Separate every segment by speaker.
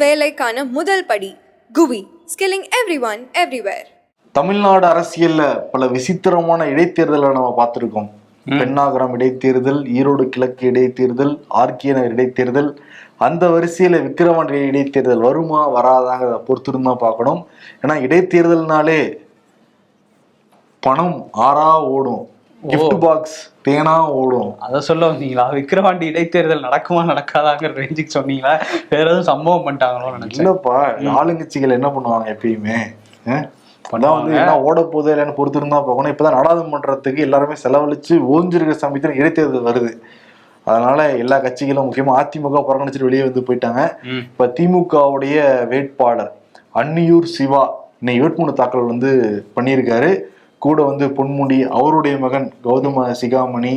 Speaker 1: வேலைக்கான முதல் படி Guvi skilling everyone everywhere
Speaker 2: Tamil Nadu அஅரசியல்ல பல விசித்திரமான இடைத்தேர்தலை நம்ம பார்த்திருக்கோம். பெண்ணாகரம் இடைத்தேர்தல் ஈரோடு கிழக்கு இடைத்தேர்தல் ஆர்கே நகர் இடைத்தேர்தல் அந்த வரிசையில விக்கிரவாண்டி இடைத்தேர்தல் வருமா வராதாங்கிறத பொறுத்திருந்து தான் பார்க்கணும். ஏன்னா இடைத்தேர்தல்னாலே பணம் ஆறா ஓடும். Gift பாக்ஸ் தேனா ஓடும்.
Speaker 3: அதை சொல்ல வந்தீங்களா? விக்கிரவாண்டி இடைத்தேர்தல் நடக்குமா நடக்காதாங்கிற ரேஞ்சுக்கு சொன்னீங்களா? வேற எதுவும் சம்பவம் பண்ணிட்டாங்களோ நினைச்சேன்.
Speaker 2: இல்லப்பா ஆளுங்கட்சிகள் என்ன பண்ணுவாங்க எப்பயுமே? அதான் வந்து என்ன ஓட போகுது இல்லைன்னு பொறுத்திருந்தா பார்க்கணும். இப்பதான் நாடாளுமன்றத்துக்கு எல்லாருமே செலவழிச்சு ஓஞ்சிருக்க சமயத்துல இடைத்தேர்தல் வருது. அதனால எல்லா கட்சிகளும் முக்கியமா அதிமுக புறக்கணிச்சிட்டு வெளியே வந்து போயிட்டாங்க. இப்ப திமுகவுடைய வேட்பாளர் அன்னியூர் சிவா இன்னைக்கு வேட்புமனு தாக்கல் வந்து பண்ணியிருக்காரு. கூட வந்து பொன்முடி அவருடைய மகன் கௌதம சிகாமணி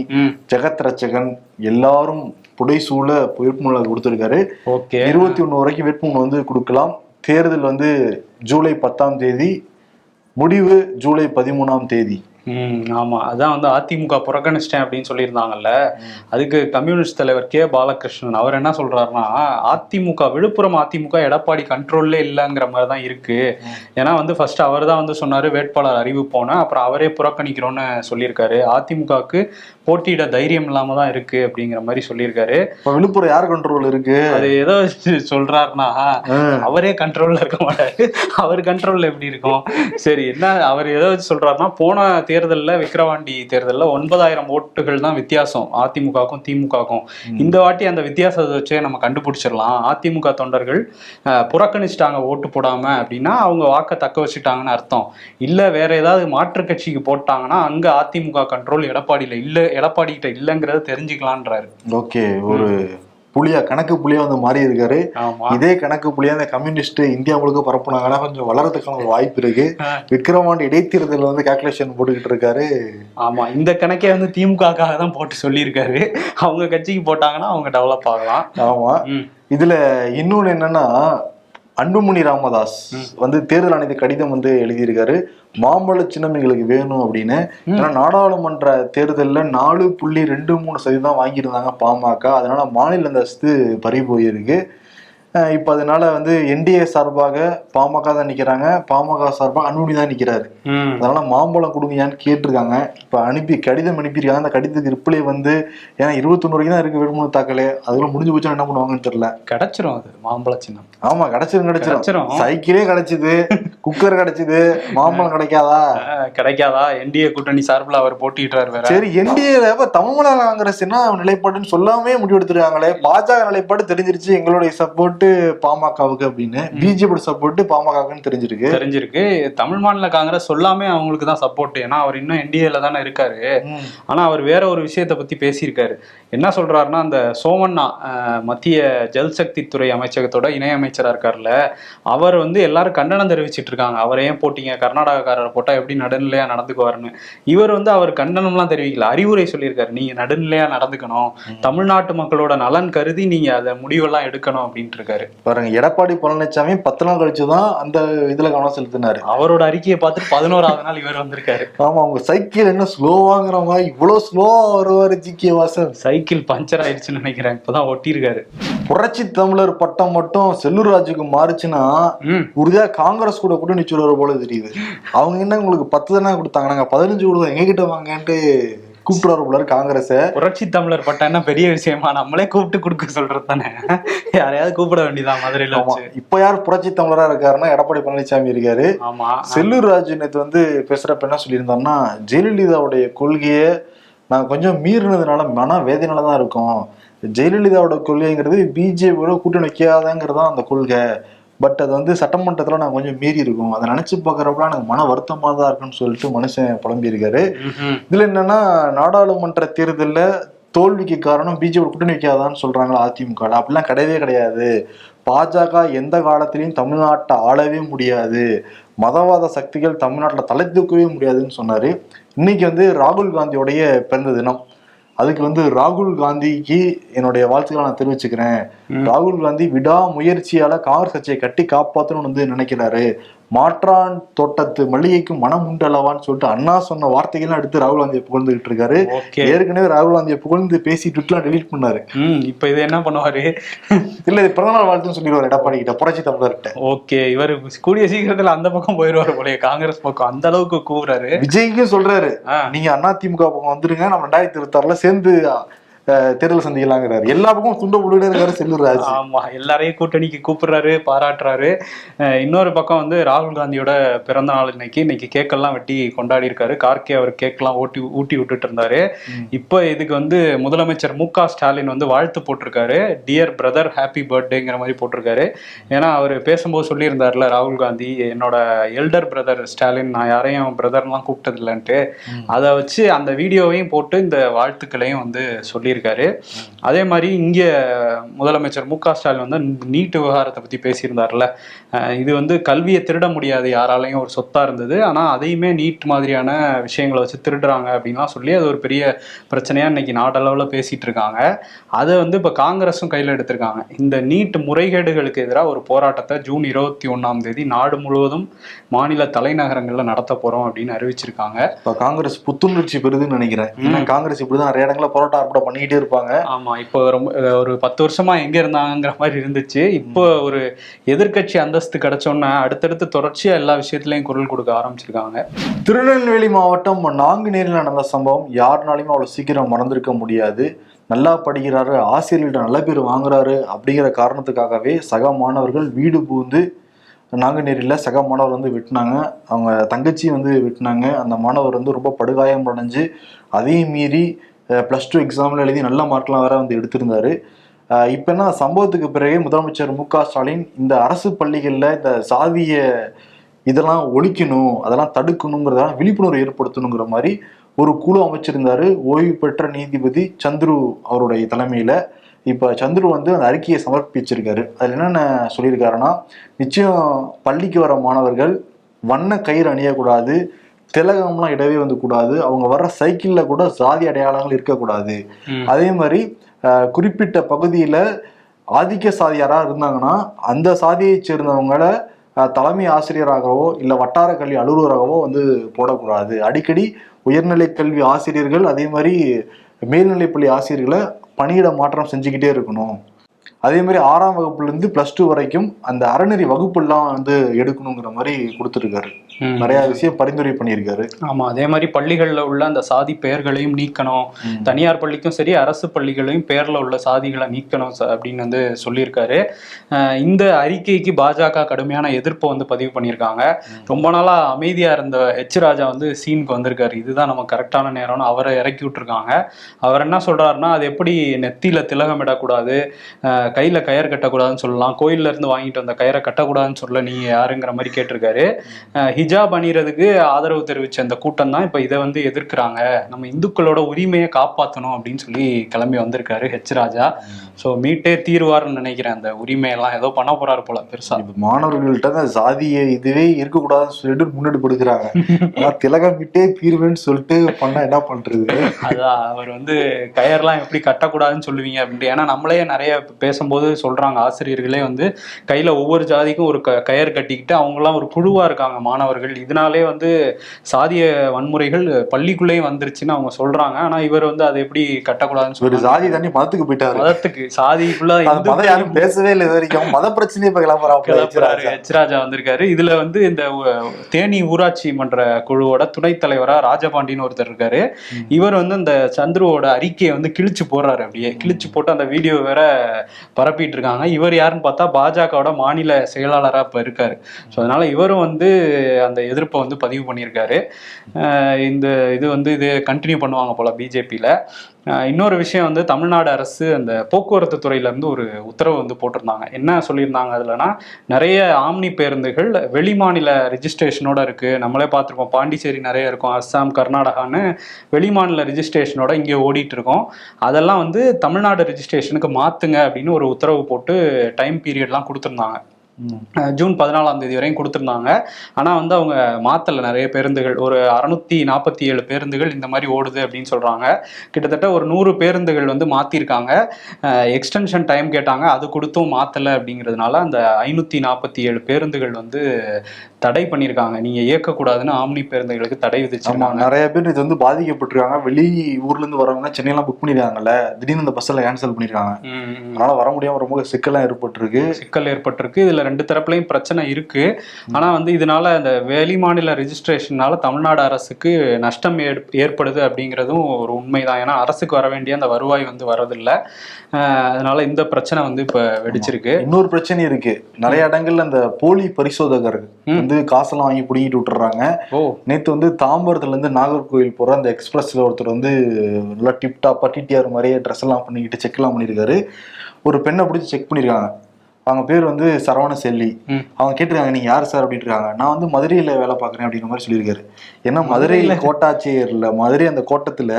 Speaker 2: ஜெகத் ரச்சகன் எல்லாரும் புடைசூழ வேட்புமனு கொடுத்திருக்காரு.
Speaker 3: ஓகே.
Speaker 2: இருபத்தி ஒண்ணு வரைக்கும் வேட்புமனு வந்து கொடுக்கலாம். தேர்தல் வந்து ஜூலை பத்தாம் தேதி முடிவு ஜூலை பதிமூணாம் தேதி.
Speaker 3: ஆமா. அதான் வந்து அதிமுக புறக்கணிச்சிட்டேன் அப்படின்னு சொல்லியிருந்தாங்கல்ல. அதுக்கு கம்யூனிஸ்ட் தலைவர் கே. பாலகிருஷ்ணன் அவர் என்ன சொல்றாருன்னா அதிமுக விழுப்புரம் அதிமுக எடப்பாடி கண்ட்ரோல்லே இல்லைங்கிற மாதிரி தான் இருக்கு. ஏன்னா வந்து ஃபர்ஸ்ட் அவர் தான் வந்து சொன்னாரு வேட்பாளர் அறிவிப்போன அப்புறம் அவரே புறக்கணிக்கிறோன்னு சொல்லியிருக்காரு. அதிமுகவுக்கு போட்டியிட தைரியம் இல்லாம தான் இருக்கு அப்படிங்கிற மாதிரி சொல்லியிருக்காரு.
Speaker 2: இப்ப விழுப்புரம் யார் கண்ட்ரோல் இருக்கு?
Speaker 3: அது ஏதோ சொல்றாருன்னா அவரே கண்ட்ரோல்ல இருக்க மாட்டாரு. அவர் கண்ட்ரோல்ல எப்படி இருக்கும்? சரி என்ன அவர் ஏதோ சொல்றாருன்னா போன தேர்தல்ல விக்கிரவாண்டி தேர்தல்ல ஒன்பதாயிரம் ஓட்டுகள் தான் வித்தியாசம். அதிமுகவுக்கும் திமுகவுக்கும். இந்த வாட்டி அந்த வித்தியாசத்தை வச்சே நம்ம கண்டுபிடிச்சிடலாம். அதிமுக தொண்டர்கள் புறக்கணிச்சிட்டாங்க ஓட்டு போடாம அப்படின்னா அவங்க வாக்கை தக்க வச்சுட்டாங்கன்னு அர்த்தம். இல்ல வேற ஏதாவது மாற்று கட்சிக்கு போட்டாங்கன்னா அங்க அதிமுக கண்ட்ரோல் எடப்பாடியில இல்ல எடப்பாடி கிட்ட இல்லைங்கிறத தெரிஞ்சுக்கலான்றாரு
Speaker 2: ஓகே ஒரு புலியா கணக்கு புலியா வந்து மாறி இருக்காரு. இதே கணக்கு புலியா இந்த கம்யூனிஸ்ட் இந்தியா முழுக்க பரப்புனாங்கன்னா கொஞ்சம் வளர்றதுக்கான ஒரு வாய்ப்பு இருக்கு.
Speaker 3: ஆ.
Speaker 2: விக்ரவாண்டி இடைத்தேர்தல் வந்து கால்குலேஷன் போட்டுக்கிட்டு இருக்காரு
Speaker 3: ஆமா. இந்த கணக்கே வந்து திமுகக்காக தான் போட்டு சொல்லியிருக்காரு. அவங்க கட்சிக்கு போட்டாங்கன்னா அவங்க டெவலப் ஆகலாம்.
Speaker 2: ஆமா. இதுல இன்னொன்னு என்னன்னா அன்புமணி ராமதாஸ் வந்து தேர்தல் ஆணையத்துக்கு கடிதம் வந்து எழுதியிருக்காரு. மாம்பழ சின்னம் எங்களுக்கு வேணும் அப்படின்னு. ஏன்னா நாடாளுமன்ற தேர்தல்ல நாலு புள்ளி ரெண்டு மூணு சதவீதம் வாங்கியிருந்தாங்க பாமக. அதனால மாநில அந்தஸ்து பறி போயிருக்கு இப்ப அதனால வந்து என்டிஏ சார்பாக பாமக தான் நிக்கிறாங்க. பாமக சார்பாக அன்புமணி தான் நிக்கிறாரு.
Speaker 3: ம்.
Speaker 2: அதனால மாம்பழம் கொடுங்கயான்னு கேட்டிருக்காங்க. இப்ப அனுப்பி கடிதம் அனுப்பியிருக்காங்க. அந்த கடிதத்துக்கு ரிப்ளை வந்து ஏன்னா இருபத்தொன்னு வரைக்கும் தான் இருக்கு வேட்புமனு தாக்கலே. அதுக்குள்ள முடிஞ்சு போச்சா என்ன பண்ணுவாங்கன்னு தெரியல.
Speaker 3: கிடைச்சிரும் அது மாம்பழ சின்னம்.
Speaker 2: ஆமா கிடைச்சிரும் கிடைச்சிரும். சைக்கிளே கிடைச்சது. குக்கர் கிடைச்சது. மாம்பழம் கிடைக்காதா?
Speaker 3: கிடைக்காதா? என்டிஏ கூட்டணி சார்பில் அவர் போட்டிட்டார் வேற.
Speaker 2: சரி என்டிஏல தமிழ்நாடு காங்கிரஸ் என்ன நிலைப்பாடுன்னு சொல்லாமே முடிவெடுத்துருக்காங்களே. பாஜக நிலைப்பாடு தெரிஞ்சிருச்சு. எங்களுடைய சப்போர்ட் பாமகவுக்கு அப்படின்னு பிஜேபி சப்போர்ட் பாமகவுக்குன்னு தெரிஞ்சிருக்கு.
Speaker 3: தெரிஞ்சிருக்கு. தமிழ் மாநில காங்கிரஸ் சொல்லாமே அவங்களுக்கு தான் சப்போர்ட் ஏன்னா அவர் இன்னும் என்டிஏல தானே இருக்காரு. ஆனா அவர் வேற ஒரு விஷயத்தை பத்தி பேசியிருக்காரு. என்ன சொல்றாருன்னா அந்த சோமண்ணா மத்திய ஜல்சக்தி துறை அமைச்சகத்தோட இணை அமைச்சரா இருக்கார்ல அவர் வந்து எல்லாரும் கண்டனம் தெரிவிச்சிட்டு இருக்காங்க. அவரை ஏன் போட்டீங்க? கர்நாடகக்காரரை போட்டா எப்படி நடுநிலையா நடந்துக்குவாருன்னு. இவர் வந்து அவர் கண்டனம்லாம் தெரிவிக்கல. அறிவுரை சொல்லியிருக்காரு. நீங்க நடுநிலையா நடந்துக்கணும். தமிழ்நாட்டு மக்களோட நலன் கருதி நீங்க அதை முடிவெல்லாம் எடுக்கணும் அப்படின்ட்டு இருக்காரு.
Speaker 2: பாருங்க எடப்பாடி பழனிசாமி பத்து நாள் கழிச்சுதான் அந்த இதுல கவனம் செலுத்தினாரு.
Speaker 3: அவரோட அறிக்கையை பார்த்துட்டு பதினோராவது நாள் இவர் வந்திருக்காரு.
Speaker 2: ஆமா அவங்க சைக்கிள் என்ன ஸ்லோவாங்கிற மாதிரி இவ்வளவு ஸ்லோவா வருவாரு G K Vasan.
Speaker 3: Cycle puncture ஆயிடுச்சுன்னு நினைக்கிறேன் இப்பதான் ஒட்டியிருக்காரு.
Speaker 2: புரட்சி தமிழர் பட்டம் மட்டும் செல்லூர் ராஜுக்கு மாறுச்சுன்னா உறுதியா காங்கிரஸ் கூட கூட நிச்சு போல தெரியுது. அவங்க என்ன உங்களுக்கு பத்து தானே கொடுத்தாங்க நாங்க பதினஞ்சு கொடுத்தோம் எங்க கிட்ட வாங்கன்ட்டு கூப்பிடுவாரு இருக்கு காங்கிரஸ.
Speaker 3: புரட்சி தமிழர் பட்டம் என்ன பெரிய விஷயமா? நம்மளே கூப்பிட்டு கொடுக்க சொல்றது தானே? யாரையாவது கூப்பிட வேண்டியதான் மதுரையில
Speaker 2: இப்ப யார் புரட்சி தமிழரா இருக்காருன்னா எடப்பாடி பழனிசாமி இருக்காரு.
Speaker 3: ஆமா.
Speaker 2: செல்லூர் ராஜு நேத்து வந்து பேசுறப்ப என்ன சொல்லியிருந்தோம்னா ஜெயலலிதாவுடைய கொள்கையை நாங்க கொஞ்சம் மீறினதுனால மன வேதனையில தான் இருக்கோம். ஜெயலலிதாவோட கொள்கைங்கிறது பிஜேபியோட கூட்டணி வைக்காதங்கிறது தான் அந்த கொள்கை. பட் அது வந்து சட்டமன்றத்துல நாங்க கொஞ்சம் மீறி இருக்கோம். அதை நினைச்சு பாக்குறப்ப எனக்கு மன வருத்தமா தான் இருக்குன்னு சொல்லிட்டு மனுஷன் புலம்பியிருக்காரு. இதுல என்னன்னா நாடாளுமன்ற தேர்தல்ல தோல்விக்கு காரணம் பிஜேபி கூட்டணி வைக்காதான்னு சொல்றாங்களா அதிமுக அப்படிலாம் கிடையவே கிடையாது. பாஜக எந்த காலத்திலையும் தமிழ்நாட்டை ஆளவே முடியாது. மதவாத சக்திகள் தமிழ்நாட்டில் தலை தூக்கவே முடியாதுன்னு சொன்னாரு. இன்னைக்கு வந்து ராகுல் காந்தியோடைய பிறந்த தினம். அதுக்கு வந்து ராகுல் காந்திக்கு என்னுடைய வாழ்த்துக்களை நான் தெரிவிச்சுக்கிறேன். ராகுல் காந்தி விடா முயற்சியால காங்கிரஸ் கட்சியை கட்டி காப்பாற்றணும்னு வந்து நினைக்கிறாரு. மாற்றான் தோட்டத்து மல்லிகைக்கு மனம் உண்டு அல்லவான்னு சொல்லிட்டு அண்ணா சொன்ன வார்த்தைகள்லாம் எடுத்து ராகுல் காந்தியை புகழ்ந்துகிட்டு இருக்காரு. ஏற்கனவே ராகுல் காந்தியை புகழ்ந்து பேசி ட்விட்லாம் டெலீட் பண்ணாரு.
Speaker 3: இப்போ இது என்ன பண்ணுவாரு?
Speaker 2: இல்ல இது பிறந்தநாள் வாழ்த்துன்னு சொல்லிடுவாரு எடப்பாடி கிட்ட புரட்சி தமிழர்கிட்ட.
Speaker 3: ஓகே இவர் கூடிய சீக்கிரத்துல அந்த பக்கம் போயிருவாரு போலயே காங்கிரஸ் பக்கம் அந்த அளவுக்கு கூவுறாரு.
Speaker 2: விஜய்க்கும் சொல்றாரு. நீங்க அதிமுக பக்கம் வந்துருங்க நம்ம ரெண்டாயிரத்தி இருபத்தி ஆறுல சேர்ந்து தேர்தல் சந்திக்கலாங்கிறாரு. எல்லா பக்கமும் துண்ட செல்லூர் ராஜ்
Speaker 3: ஆமா எல்லாரையும் கூட்டணிக்கு கூப்பிடுறாரு பாராட்டுறாரு. இன்னொரு பக்கம் வந்து ராகுல் காந்தியோட பிறந்த நாள் இன்னைக்கு. இன்னைக்கு கேக்கெல்லாம் வெட்டி கொண்டாடி இருக்காரு. கார்கே அவர் கேக்கெல்லாம் ஊட்டி ஊட்டி விட்டுட்டு இருந்தாரு. இப்போ இதுக்கு வந்து முதலமைச்சர் மு க ஸ்டாலின் வந்து வாழ்த்து போட்டிருக்காரு. டியர் பிரதர் ஹாப்பி பர்த்டேங்கிற மாதிரி போட்டிருக்காரு. ஏன்னா அவர் பேசும்போது சொல்லியிருந்தார்ல ராகுல் காந்தி என்னோட எல்டர் பிரதர் ஸ்டாலின் நான் யாரையும் பிரதர்லாம் கூப்பிட்டது இல்லைன்ட்டு அதை வச்சு அந்த வீடியோவையும் போட்டு இந்த வாழ்த்துக்களையும் வந்து சொல்லியிருக்காரு. அதே மாதிரி இங்கே முதலமைச்சர் மு க ஸ்டாலின் வந்து நீட் விவகாரத்தை பற்றி பேசியிருந்தார்ல இது வந்து கல்வியை திருட முடியாது யாராலையும் ஒரு சொத்தா இருந்தது. ஆனா அதையுமே நீட் மாதிரியான விஷயங்களை வச்சு திருடுறாங்க அப்படின்லாம் சொல்லி அது ஒரு பெரிய பிரச்சனையா இன்னைக்கு நாடளவுல பேசிட்டு இருக்காங்க. அதை வந்து இப்ப காங்கிரஸும் கையில எடுத்திருக்காங்க. இந்த நீட் முறைகேடுகளுக்கு எதிராக ஒரு போராட்டத்தை ஜூன் இருபத்தி ஒண்ணாம் தேதி நாடு முழுவதும் மாநில தலைநகரங்கள்ல நடத்த போறோம் அப்படின்னு அறிவிச்சிருக்காங்க.
Speaker 2: இப்ப காங்கிரஸ் புத்துணர்ச்சி பெறுதுன்னு நினைக்கிறேன். ஏன்னா காங்கிரஸ் இப்படிதான் நிறைய இடங்கள்ல போராட்டம் ஆர்ப்பாட்டம் பண்ணிக்கிட்டே இருப்பாங்க.
Speaker 3: ஆமா இப்போ ரொம்ப ஒரு பத்து வருஷமா எங்க இருந்தாங்கிற மாதிரி இருந்துச்சு. இப்போ ஒரு எதிர்க்கட்சி அந்தஸ்து கிடைச்சோன்னா அடுத்தடுத்து தொடர்ச்சியா எல்லா விஷயத்துலையும் குரல் கொடுக்க ஆரம்பிச்சிருக்காங்க.
Speaker 2: திருநெல்வேலி மாவட்டம் நாங்குநேரில் நடந்த சம்பவம் யாருனாலையும் அவ்வளவு சீக்கிரம் மறந்திருக்க முடியாது. நல்லா படிக்கிறாரு ஆசிரியர்கிட்ட நல்ல பேர் வாங்குறாரு அப்படிங்கிற காரணத்துக்காகவே சக மாணவர்கள் வீடு பூந்து நாங்குநேரியில் சக மாணவர் வந்து வெட்டினாங்க. அவங்க தங்கச்சி வந்து வெட்டினாங்க. அந்த மாணவர் வந்து ரொம்ப படுகாயம் அடைஞ்சு அதையும் மீறி ப்ளஸ் டூ எக்ஸாமில் எழுதி நல்ல மார்க்லாம் வேற வந்து எடுத்திருந்தாரு. இப்ப என்ன சம்பவத்துக்கு பிறகு முதலமைச்சர் மு க ஸ்டாலின் இந்த அரசு பள்ளிகளில் இந்த சாதிய இதெல்லாம் ஒழிக்கணும் அதெல்லாம் தடுக்கணுங்கிறதெல்லாம் விழிப்புணர்வு ஏற்படுத்தணுங்கிற மாதிரி ஒரு குழு அமைச்சிருந்தாரு. ஓய்வு பெற்ற நீதிபதி சந்துரு அவருடைய தலைமையில. இப்ப சந்துரு வந்து அந்த அறிக்கையை சமர்ப்பிச்சிருக்காரு. அதுல என்னென்ன சொல்லியிருக்காருன்னா நிச்சயம் பள்ளிக்கு வர மாணவர்கள் வண்ண கயிறு அணியக்கூடாது திலகம்லாம் இடவே வந்து கூடாது அவங்க வர்ற சைக்கிள்ல கூட சாதி அடையாளங்கள் இருக்கக்கூடாது. அதே மாதிரி குறிப்பிட்ட பகுதியில் ஆதிக்க சாதியாராக இருந்தாங்கன்னா அந்த சாதியை சேர்ந்தவங்கள தலைமை ஆசிரியராகவோ இல்லை வட்டார கல்வி அலுவலராகவோ வந்து போடக்கூடாது. அடிக்கடி உயர்நிலை கல்வி ஆசிரியர்கள் அதே மாதிரி மேல்நிலைப்பள்ளி ஆசிரியர்களை பணியிட மாற்றம் செஞ்சுக்கிட்டே இருக்கணும். அதே மாதிரி ஆறாம் வகுப்புல இருந்து பிளஸ் டூ வரைக்கும் அந்த அறநெறி வகுப்புலாம் வந்து எடுக்கணுங்கிற மாதிரி கொடுத்துருக்காரு. நிறைய விஷயம் பரிந்துரை பண்ணியிருக்காரு.
Speaker 3: ஆமா அதே மாதிரி பள்ளிகள்ல உள்ள அந்த சாதி பெயர்களையும் நீக்கணும். தனியார் பள்ளிக்கும் சரி அரசு பள்ளிகளையும் பேர்ல உள்ள சாதிகளை நீக்கணும் ச- அப்படின்னு வந்து சொல்லியிருக்காரு. இந்த அறிக்கைக்கு பாஜக கடுமையான எதிர்ப்பை வந்து பதிவு பண்ணியிருக்காங்க. ரொம்ப நாளா அமைதியா இருந்த ஹெச் ராஜா வந்து சீனுக்கு வந்திருக்காரு. இதுதான் நம்ம கரெக்டான நேரம்னு அவரை இறக்கி விட்டுருக்காங்க. அவர் என்ன சொல்றாருன்னா அது எப்படி நெத்தியில திலகமிடக்கூடாது கையில கயர் கட்டக்கூடாதுன்னு சொல்லலாம். கோயில்ல இருந்து வாங்கிட்டு வந்த கயரை கட்டக்கூடாதுன்னு சொல்ல நீங்க யாருங்கிற மாதிரி கேட்டிருக்காரு. ஹிஜாப் அணிறதுக்கு ஆதரவு தெரிவிச்ச அந்த கூட்டம் தான் இப்ப இதை வந்து எதிர்க்கிறாங்க. நம்ம இந்துக்களோட உரிமையை காப்பாற்றணும் அப்படின்னு சொல்லி கிளம்பி வந்திருக்காரு ஹெச் ராஜா. ஸோ மீட்டே தீர்வார்னு நினைக்கிறேன் அந்த உரிமையெல்லாம் ஏதோ பண்ண போறாரு போல பெருசா.
Speaker 2: இப்ப மாணவர்கள்ட்ட தான் சாதிய இதுவே இருக்கக்கூடாதுன்னு சொல்லிட்டு முன்னாடி கொடுக்குறாங்க ஆனா திலகம் விட்டே தீர்வுன்னு சொல்லிட்டு பண்ணா என்ன பண்றது?
Speaker 3: அதான் அவர் வந்து கயர்லாம் எப்படி கட்டக்கூடாதுன்னு சொல்லுவீங்க அப்படின்ட்டு. ஏன்னா நம்மளே நிறைய பேசும்போது சொல்றாங்க ஆசிரியர்களே வந்து கையில ஒவ்வொரு ஜாதிக்கும் ஒரு க- கயர் கட்டிக்கிட்டு அவங்கலாம் ஒரு குழுவா இருக்காங்க மாணவர்கள். இதனாலே வந்து சாதிய வன்முறைகள் பள்ளிக்குள்ளேயும் வந்துருச்சுன்னு அவங்க சொல்றாங்க. ஆனா இவர் வந்து அதை எப்படி கட்டக்கூடாதுன்னு சொல்றாரு
Speaker 2: சாதி தண்ணி மதத்துக்கு போயிட்டாரு.
Speaker 3: மதத்துக்கு சாதிக்குள்ள
Speaker 2: மதம் யாரும் பேசவே இல்லை இது வரைக்கும். மத பிரச்சனையே இப்ப கிளம்புறாங்க
Speaker 3: வந்திருக்காரு. இதுல வந்து இந்த தேனி ஊராட்சி மன்ற குழுவோட துணைத் தலைவரா ராஜபாண்டின்னு ஒருத்தர் இருக்காரு. இவர் வந்து இந்த சந்துருவோட அறிக்கையை வந்து கிழிச்சு போடுறாரு அப்படியே. கிழிச்சு போட்டு அந்த வீடியோ வேற பரப்பிட்டு இருக்காங்க இவர் யாருன்னு பார்த்தா பாஜகவோட மாநில செயலாளரா இப்ப இருக்காரு. ஸோ அதனால இவரும் வந்து அந்த எதிர்ப்பை வந்து பதிவு பண்ணியிருக்காரு. அஹ் இந்த இது வந்து இது கண்டினியூ பண்ணுவாங்க போல பிஜேபியில் இன்னொரு விஷயம் வந்து தமிழ்நாடு அரசு அந்த போக்குவரத்து துறையிலேருந்து ஒரு உத்தரவு வந்து போட்டிருந்தாங்க. என்ன சொல்லியிருந்தாங்க அதுலனா நிறைய ஆம்னி பேருந்துகள் வெளிமாநில ரிஜிஸ்ட்ரேஷனோட இருக்குது நம்மளே பார்த்துருப்போம் பாண்டிச்சேரி நிறைய இருக்கும் அஸ்ஸாம் கர்நாடகான்னு வெளிமாநில ரிஜிஸ்ட்ரேஷனோட இங்கே ஓடிட்டு இருக்கோம் அதெல்லாம் வந்து தமிழ்நாடு ரிஜிஸ்ட்ரேஷனுக்கு மாற்றுங்க அப்படின்னு ஒரு உத்தரவு போட்டு டைம் பீரியட்லாம் கொடுத்துருந்தாங்க. ஜூன் பதினாலாம் தேதி வரையும் கொடுத்துருந்தாங்க. ஆனால் வந்து அவங்க மாத்தல நிறைய பேருந்துகள். ஒரு அறுநூத்தி நாற்பத்தி ஏழு பேருந்துகள் இந்த மாதிரி ஓடுது அப்படின்னு சொல்றாங்க. கிட்டத்தட்ட ஒரு நூறு பேருந்துகள் வந்து மாத்திருக்காங்க. எக்ஸ்டென்ஷன் டைம் கேட்டாங்க. அது கொடுத்தும் மாத்தல அப்படிங்கிறதுனால அந்த ஐநூத்தி நாற்பத்தி ஏழு பேருந்துகள் வந்து தடை பண்ணியிருக்காங்க நீங்க இயக்கக்கூடாதுன்னு ஆம்னி பேருந்துகளுக்கு தடை விதிச்சிருக்காங்க.
Speaker 2: நிறைய பேர் இது வந்து பாதிக்கப்பட்டிருக்காங்க. வெளி ஊர்ல இருந்து வரவங்க சென்னையெல்லாம் புக் பண்ணிருக்காங்கல்ல. திடீர்னு இந்த பஸ்ல கேன்சல்
Speaker 3: ம்.
Speaker 2: அதனால வர முடியாம ரொம்ப சிக்கல்லாம் ஏற்பட்டிருக்கு.
Speaker 3: சிக்கல் ஏற்பட்டிருக்கு. இதுல ரெண்டு தரப்புலையும் பிரச்சனை இருக்கு. ஆனா வந்து இதனால அந்த வெளி மாநில ரெஜிஸ்ட்ரேஷனால தமிழ்நாடு அரசுக்கு நஷ்டம் ஏற்- ஏற்படுது அப்படிங்கிறதும் ஒரு உண்மைதான். ஏன்னா அரசுக்கு வர வேண்டிய அந்த வருவாய் வந்து வரதில்ல. அதனால இந்த பிரச்சனை வந்து இப்ப வெடிச்சிருக்கு.
Speaker 2: இன்னொரு பிரச்சனை இருக்கு. நிறைய இடங்கள்ல அந்த போலி பரிசோதகர்கள்
Speaker 3: ம்.
Speaker 2: வந்து காசெல்லாம் வாங்கி பிடிங்கிட்டு விட்டுறாங்க.
Speaker 3: ஓ.
Speaker 2: நேத்து வந்து தாம்பரத்துல இருந்து நாகர்கோவில் போற அந்த எக்ஸ்பிரஸ்ல ஒருத்தர் வந்து நல்லா டிப் டாப்பா டிடிஆர் மாதிரியே ட்ரெஸ் எல்லாம் பண்ணிக்கிட்டு செக் எல்லாம் பண்ணியிருக்காரு. ஒரு பெண்ணை பிடிச்சி செக் பண்ணிருக்காங்க அவங்க பேர் வந்து சரவண செல்லி. அவங்க கேட்டிருக்காங்க நீங்க யார் சார்? அப்படின்னு இருக்காங்க நான் வந்து மதுரையில வேலை பார்க்கறேன் அப்படிங்கிற மாதிரி சொல்லியிருக்காரு. ஏன்னா மதுரை கோட்டாட்சியர்ல மதுரை அந்த கோட்டத்துல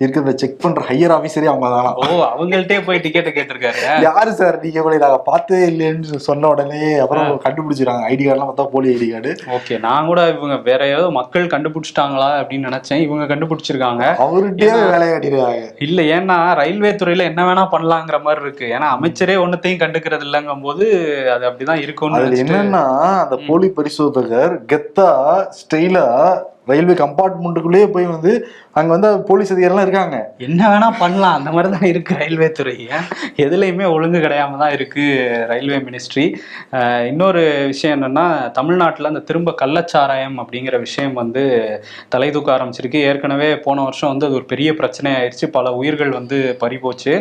Speaker 2: இருக்கிறத செக் பண்ற ஹையர் ஆபீசரே அவங்க தானா
Speaker 3: ஓ அவங்கள்ட்டே போய் டிக்கெட் கேட்டிருக்காரு
Speaker 2: யாரு சார் நீங்க கூட நாங்க பார்த்ததே இல்லைன்னு சொன்ன உடனே அப்புறம் கண்டுபிடிச்சிருக்காங்க ஐடி கார்டுலாம் பார்த்தா போலி ஐடி கார்டு
Speaker 3: ஓகே நான் கூட இவங்க வேற ஏதோ மக்கள் கண்டுபிடிச்சிட்டாங்களா அப்படின்னு நினைச்சேன். இவங்க கண்டுபிடிச்சிருக்காங்க.
Speaker 2: அவர்கிட்டயே வேலையை காட்டிடுறாங்க.
Speaker 3: இல்ல ஏன்னா ரயில்வே துறையில என்ன வேணா பண்ணலாங்கிற மாதிரி இருக்கு. ஏன்னா அமைச்சரே ஒன்னத்தையும் கண்டுக்கிறது இல்லைங்கும் போது அது அப்படிதான் நினைச்சிட்டு-
Speaker 2: என்னன்னா அந்த போலி பரிசோதகர் கெத்தா ஸ்டைலா ரயில்வே கம்பார்ட்மெண்ட்டுக்குள்ளேயே போய் வந்து அங்க வந்து போலீஸ் அதிகாரிலாம் இருக்காங்க.
Speaker 3: என்ன வேணா பண்ணலாம். அந்த மாதிரி தான் இருக்கு ரயில்வே துறை? எதுலையுமே ஒழுங்கு கிடையாம தான் இருக்கு ரயில்வே மினிஸ்ட்ரி. இன்னொரு விஷயம் என்னன்னா தமிழ்நாட்டில் அந்த திரும்ப கள்ளச்சாராயம் அப்படிங்கிற விஷயம் வந்து தலை தூக்க ஆரம்பிச்சிருக்கு. ஏற்கனவே போன வருஷம் வந்து அது ஒரு பெரிய பிரச்சனை ஆயிடுச்சு பல உயிர்கள் வந்து பறிபோச்சு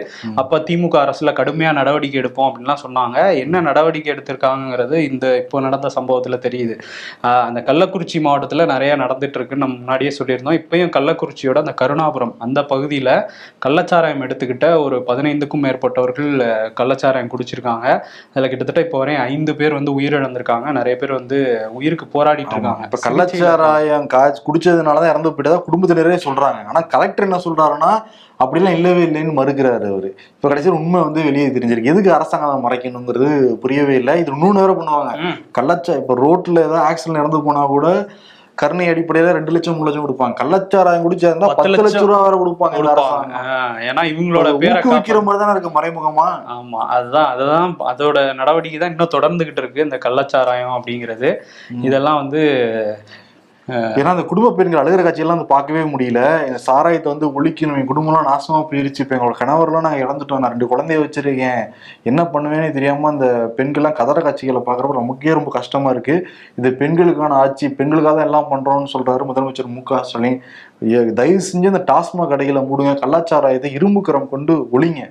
Speaker 3: அப்ப திமுக அரசுல கடுமையா நடவடிக்கை எடுப்போம் அப்படின்லாம் சொன்னாங்க. என்ன நடவடிக்கை எடுத்திருக்காங்கிறது இந்த இப்போ நடந்த சம்பவத்துல தெரியுது. அந்த கள்ளக்குறிச்சி மாவட்டத்துல நிறைய நடந்துட்டு இருக்குன்னு நம்ம முன்னாடியே சொல்லியிருந்தோம். இப்பயும் கள்ளக்குறிச்சியோட அந்த கருணாபுரம் அந்த பகுதியில கள்ளச்சாராயம் எடுத்துக்கிட்ட ஒரு பதினைந்துக்கும் மேற்பட்டவர்கள் கள்ளச்சாராயம் குடிச்சிருக்காங்க. அதுல கிட்டத்தட்ட இப்போ வரையும் ஐந்து பேர் வந்து உயிரிழந்திருக்காங்க. நிறைய பேர் வந்து உயிருக்கு போராடிட்டு இருக்காங்க.
Speaker 2: இப்ப கள்ளச்சாராயம் காய்ச்சி குடிச்சதுனாலதான் இறந்து போயிட்டதா குடும்பத்தினரே சொல்றாங்க. ஆனா கலெக்டர் என்ன சொல்றாருன்னா அப்படிலாம் இல்லவே இல்லைன்னு மறுக்கிறாரு அவரு. இப்ப கடைசியில் உண்மை வந்து வெளியே தெரிஞ்சிருக்கு. எதுக்கு அரசாங்கம் மறைக்கணுங்கிறது புரியவே இல்லை. இது இன்னொன்று வேற பண்ணுவாங்க. கள்ளச்சா இப்ப ரோட்ல ஏதாவது ஆக்சிடென்ட் நடந்து போனா கூட கருணை அடிப்படையில ரெண்டு லட்சம் மூணு லட்சம் கொடுப்பாங்க. கள்ளச்சாராயம் குடிச்சா இருந்தா
Speaker 3: பத்து லட்சம்
Speaker 2: ரூபா வரை கொடுப்பாங்க
Speaker 3: ஏன்னா இவங்களோட பேரை காப்பா-
Speaker 2: மாதிரி தானே இருக்கு மறைமுகமா?
Speaker 3: ஆமா அதுதான் அதுதான் அதோட நடவடிக்கை தான் இன்னும் தொடர்ந்துகிட்டு இருக்கு இந்த கள்ளச்சாராயம் அப்படிங்கிறது. இதெல்லாம் வந்து
Speaker 2: ஏன்னா அந்த குடும்ப பெண்கள் அழுகிற காட்சியெல்லாம் வந்து பார்க்கவே முடியல. இந்த சாராயத்தை வந்து ஒழிக்கணும். என் குடும்பம்லாம் நாசமா போயிருச்சு. இப்போ எங்களோட கணவர்லாம் நாங்கள் இழந்துட்டோம். நான் ரெண்டு குழந்தைய வச்சிருக்கேன். என்ன பண்ணுவேன்னு தெரியாம அந்த பெண்கள்லாம் கதற காட்சிகளை பார்க்குறப்ப நமக்கே ரொம்ப கஷ்டமா இருக்கு. இது பெண்களுக்கான ஆட்சி. பெண்களுக்காக தான் எல்லாம் பண்றோம்னு சொல்றாரு முதலமைச்சர் மு க ஸ்டாலின். தயவு செஞ்சு இந்த டாஸ்மாக் கடைகளை மூடுங்க. கள்ளச்சாராயத்தை இரும்புக்கரம் கொண்டு ஒழிங்க.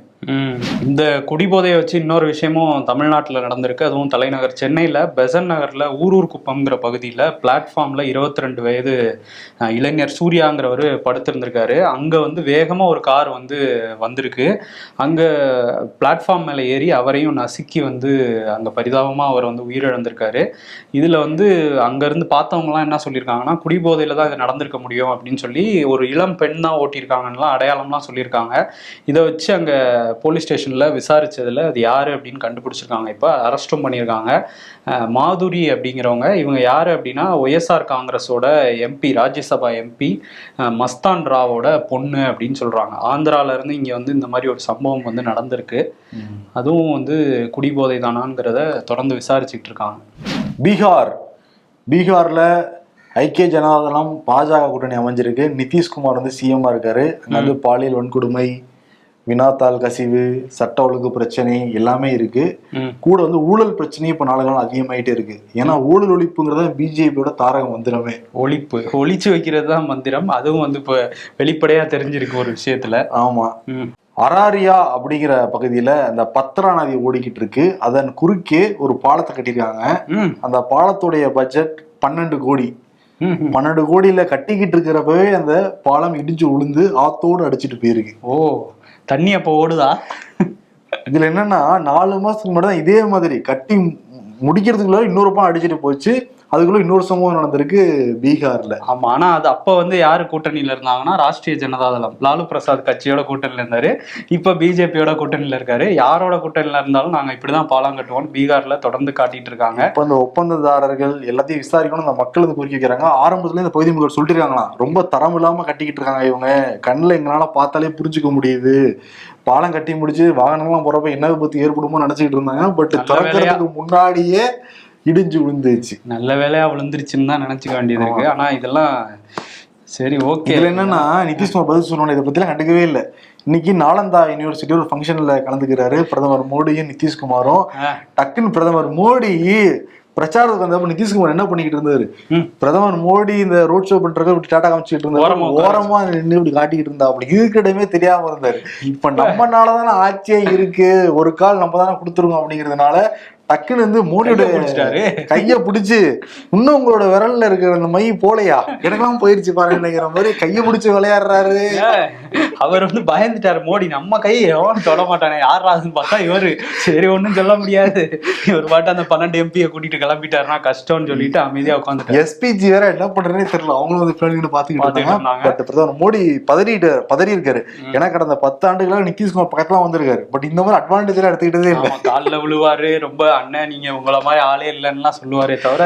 Speaker 3: இந்த குடிபோதையை வச்சு இன்னொரு விஷயமும் தமிழ்நாட்டில் நடந்திருக்கு. அதுவும் தலைநகர் சென்னையில் பெசன் நகரில் ஊரூர் குப்பம்ங்கிற பகுதியில் பிளாட்ஃபார்மில் இருபத்தி ரெண்டு வயது இளைஞர் சூர்யாங்கிறவர் படுத்திருந்திருக்காரு. அங்கே வந்து வேகமாக ஒரு கார் வந்து வந்திருக்கு. அங்கே பிளாட்ஃபார்ம் மேலே ஏறி அவரையும் நசுக்கி வந்து அங்கே பரிதாபமாக அவர் வந்து உயிரிழந்திருக்காரு. இதில் வந்து அங்கேருந்து பார்த்தவங்கலாம் என்ன சொல்லியிருக்காங்கன்னா குடிபோதையில் தான் இது நடந்திருக்க முடியும் அப்படின்னு சொல்லி ஒரு இளம் பெண் தான் ஓட்டியிருக்காங்கலாம் அடையாளம்லாம் சொல்லியிருக்காங்க. இதை வச்சு அங்கே போலீஸ் ஸ்டேஷனில் விசாரிச்சதுல அது யார் அப்படின்னு கண்டுபிடிச்சிருக்காங்க. இப்போ அரெஸ்ட்டும் பண்ணியிருக்காங்க. மாதுரி அப்படிங்கிறவங்க இவங்க யார் அப்படின்னா ஒய்எஸ்ஆர் காங்கிரஸோட எம்பி ராஜ்யசபா எம்பி மஸ்தான் ராவோட பொண்ணு அப்படின்னு சொல்கிறாங்க ஆந்திரால இருந்து இங்கே வந்து இந்த மாதிரி ஒரு சம்பவம் வந்து நடந்திருக்கு. அதுவும் வந்து குடிபோதை தானாங்கிறத தொடர்ந்து விசாரிச்சுட்டு இருக்காங்க.
Speaker 2: பீகார். பீகார்ல ஐக்கிய ஜனதாதளம் பாஜக கூட்டணி அமைஞ்சிருக்கு. நிதிஷ்குமார் வந்து சிஎம்மா இருக்காரு. அங்க வந்து பாலியல் வன்கொடுமை வினாத்தாள் கசிவு சட்ட ஒழுங்கு பிரச்சனை எல்லாமே இருக்கு. கூட வந்து ஊழல் பிரச்சனையும் இப்ப நாளுகள் அதிகமாயிட்டே இருக்கு. ஏன்னா ஊழல் ஒழிப்புங்கிறத பிஜேபியோட தாரக மந்திரமே.
Speaker 3: ஒழிப்பு. ஒழிச்சு வைக்கிறது தான் மந்திரம். அதுவும் வந்து இப்போ வெளிப்படையாக தெரிஞ்சிருக்கு ஒரு விஷயத்துல.
Speaker 2: ஆமா. அராரியா அப்படிங்கிற பகுதியில அந்த பத்ரா நதி ஓடிக்கிட்டு இருக்கு. அதன் குறுக்கே ஒரு பாலத்தை கட்டியிருக்காங்க. அந்த பாலத்துடைய பட்ஜெட் பன்னெண்டு கோடி. பன்னெண்டு கோடியில கட்டிக்கிட்டு இருக்கிறப்பவே அந்த பாலம் இடிஞ்சு விழுந்து ஆத்தோடு அடிச்சிட்டு போயிருக்கு.
Speaker 3: ஓ. தண்ணி அப்போ ஓடுதா?
Speaker 2: இதுல என்னன்னா நாலு மாசத்துக்கு முன்னாடி தான் இதே மாதிரி கட்டி முடிக்கிறதுக்குள்ள இன்னொரு படம் அடிச்சுட்டு போச்சு. அதுக்குள்ள இன்னொரு சம்பவம் நடந்திருக்கு பீகார்ல.
Speaker 3: ஆமா ஆனா அது அப்ப வந்து யாரு கூட்டணியில இருந்தாங்கன்னா ராஷ்டிரிய ஜனதா தளம் லாலு பிரசாத் கட்சியோட கூட்டணியில இருந்தாரு. இப்ப பிஜேபியோட கூட்டணியில இருக்காரு. யாரோட கூட்டணியில இருந்தாலும் நாங்க இப்படிதான் பாலம் கட்டுவோம். பீகார்ல தொடர்ந்து காட்டிட்டு இருக்காங்க.
Speaker 2: இப்ப இந்த ஒப்பந்ததாரர்கள் எல்லாத்தையும் விசாரிக்கணும் இந்த மக்கள் வந்து குறிக்க வைக்கிறாங்க. ஆரம்பத்துல இந்த பகுதி மக்கள் சொல்லிட்டு இருக்காங்களாம் ரொம்ப தரம் இல்லாம கட்டிக்கிட்டு இருக்காங்க இவங்க. கண்ணுல எங்களால பார்த்தாலே புரிஞ்சுக்க முடியுது. பாலம் கட்டி முடிச்சு வாகனம்லாம் போறப்ப என்ன விபத்து ஏற்படுமோ நினைச்சுக்கிட்டு இருந்தாங்க. பட். திறக்கிறதுக்கு முன்னாடியே இடிஞ்சு விழுந்துச்சு
Speaker 3: நல்ல வேலையா விழுந்துருச்சுன்னு தான் நினைச்சுக்க வேண்டியது இருக்கு. ஆனா இதெல்லாம் சரி ஓகே.
Speaker 2: இதுல என்னன்னா நிதிஷ்குமார் பதில் சொல்லணும் இதை பத்திலாம் கண்டுக்கவே இல்லை. இன்னைக்கு நாலந்தா யூனிவர்சிட்டி ஒரு ஃபங்க்ஷன்ல கலந்துக்கிறாரு. பிரதமர் மோடியும் நிதிஷ்குமாரும் டக்குன்னு பிரதமர் மோடி பிரச்சாரத்துக்கு வந்தப்ப நிதிஷ்குமார் என்ன பண்ணிக்கிட்டு இருந்தாரு. பிரதமர் மோடி இந்த ரோட் ஷோ பண்றதுக்கு இப்படி டாடா காமிச்சிட்டு இருந்தாரு.
Speaker 3: ஓரமா
Speaker 2: நின்று இப்படி காட்டிக்கிட்டு இருந்தா. அப்படி இருக்கிறடமே தெரியாம இருந்தாரு. இப்ப நம்மனாலதானே ஆட்சியே இருக்கு. ஒரு கால் நம்ம தானே கொடுத்துருக்கோம் அப்படிங்கறதுனால டக்குன்னு வந்து மோடியோட
Speaker 3: பிடிச்சிட்டாரு.
Speaker 2: கைய பிடிச்சு இன்னும் உங்களோட விரல்ல இருக்கிற அந்த மை போலையா? எனக்கெல்லாம் போயிருச்சு பாருங்கிற மாதிரி. கைய பிடிச்சு விளையாடுறாரு.
Speaker 3: அவர் வந்து பயந்துட்டாரு மோடி நம்ம கையை எவனும் தொட மாட்டானே யாராதுன்னு பார்த்தா இவரு. சரி ஒண்ணும் சொல்ல முடியாது. இவர் பாட்டு அந்த பன்னெண்டு எம்பியை கூட்டிட்டு கிளம்பிட்டாருன்னா கஷ்டம்னு சொல்லிட்டு அமைதியா உட்காந்துட்டாரு.
Speaker 2: எஸ்பிஜி வேற என்ன பண்றதுனே தெரியல. அவங்களும் வந்து நின்னு பாத்துக்கிட்டு இருந்தாங்க. பிரதமர் மோடி பதறிட்டு பதறி இருக்காரு ஏன்னா கடந்த பத்து ஆண்டுகளா நிதிஷ்குமார் பக்கத்துல வந்திருக்காரு. பட் இந்த மாதிரி அட்வான்டேஜ் எல்லாம் எடுத்துக்கிட்டதே இல்ல.
Speaker 3: கால்ல விழுவாரு ரொம்ப அண்ணன் நீங்க உங்கள மாதிரி ஆளே இல்லைன்னா சொல்லுவாரே தவிர